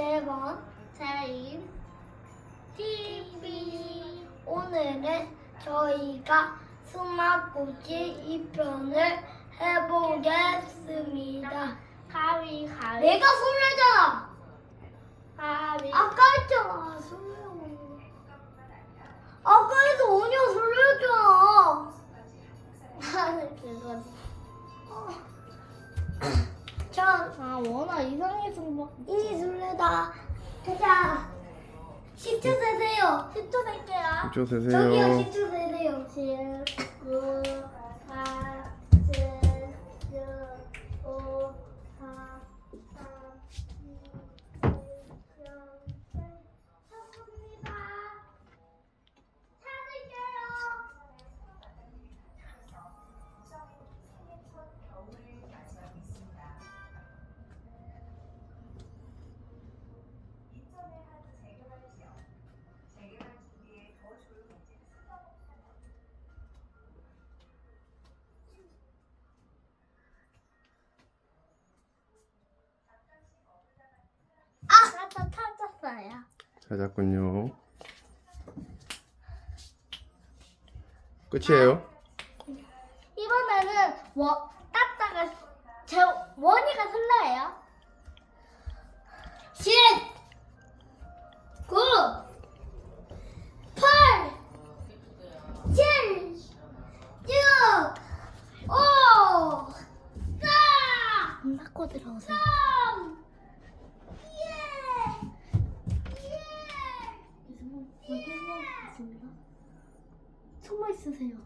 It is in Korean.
재원, 재인, TV. 오늘은 저희가 수막고지 2편을 해보겠습니다. 가위 가위 내가 술래잖아! 가위 아까 했잖아, 술래. 아까 해서 원이가 술래였잖아. 나는 그거 전아 원아 이상해서 막 술래다. 가자. 10초 세세요. 10초 낼게요 저 저기요, 세세요. 10초 세세요. 찾아서 찾았어요. 찾았군요. 끝이에요? 아, 이번에는 워, 따다가 제 원이가 설레요. 10, 9, 8, 7, 6, 5, 4, 안 맞고 들어오세요. 3, 숨어 있으세요.